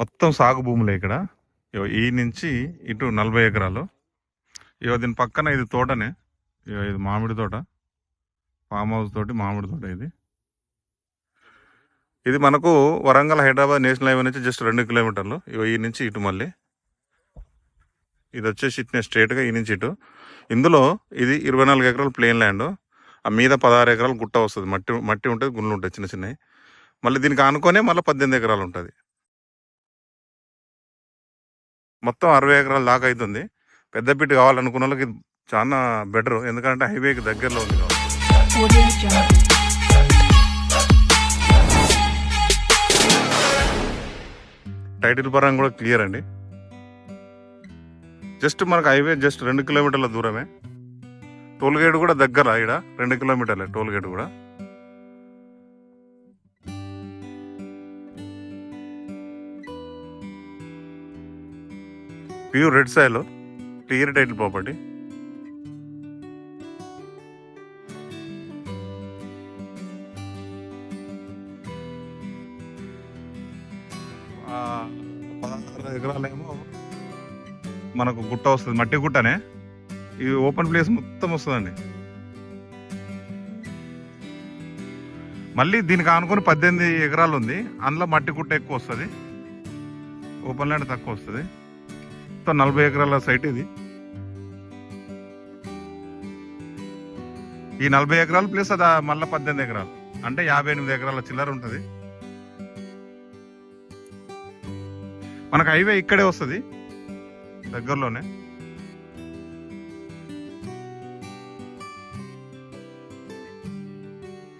మొత్తం సాగు భూములే ఇక్కడ. ఇగో ఈ నుంచి ఇటు నలభై ఎకరాలు. ఇగో దీని పక్కన ఇది తోటనే. ఇగో ఇది మామిడి తోట. ఫామ్ హౌస్ తోటి మామిడి తోట ఇది. ఇది మనకు వరంగల్ హైదరాబాద్ నేషనల్ హైవే నుంచి జస్ట్ రెండు కిలోమీటర్లు. ఇగో ఈ నుంచి ఇటు మళ్ళీ. ఇది వచ్చేసి ఇట్నే స్ట్రేట్గా ఈ నుంచి ఇటు. ఇందులో ఇది ఇరవై నాలుగు ఎకరాలు ప్లేన్ ల్యాండ్. ఆ మీద పదహారు ఎకరాలు గుట్ట వస్తుంది. మట్టి మట్టి ఉంటుంది గుండ్లు ఉంటాయి చిన్న చిన్నవి. మళ్ళీ దీనికి ఆనుకొనే మళ్ళీ పద్దెనిమిది ఎకరాలు ఉంటుంది. మొత్తం అరవై ఎకరాల దాకా అవుతుంది పెద్దపీట కావాలనుకున్న వాళ్ళకి చాలా బెటర్. ఎందుకంటే హైవేకి దగ్గరలో ఉంది కాబట్టి. టైటిల్ పరంగా కూడా క్లియర్ అండి. జస్ట్ మనకు హైవే జస్ట్ రెండు కిలోమీటర్ల దూరమే. టోల్ గేట్ కూడా దగ్గర ఇక్కడ రెండు కిలోమీటర్లే టోల్ గేట్ కూడా. Pure red soil clear title property పదహారు ఎకరాలేమో మనకు గుట్ట వస్తుంది మట్టి గుట్టనే. ఇది ఓపెన్ ప్లేస్ మొత్తం వస్తుందండి. మళ్ళీ దీనికి ఆనుకొని పద్దెనిమిది ఎకరాలు ఉంది. అందులో మట్టి గుట్ట ఎక్కువ వస్తుంది. ఓపెన్ ల్యాండ్ తక్కువ వస్తుంది. మొత్తం నలభై ఎకరాల సైట్ ఇది. ఈ నలభై ఎకరాలు ప్లస్ అది మళ్ళీ పద్దెనిమిది ఎకరాలు. అంటే యాభై ఎనిమిది ఎకరాల చిల్లర ఉంటుంది. మనకు హైవే ఇక్కడే వస్తుంది. దగ్గరలోనే.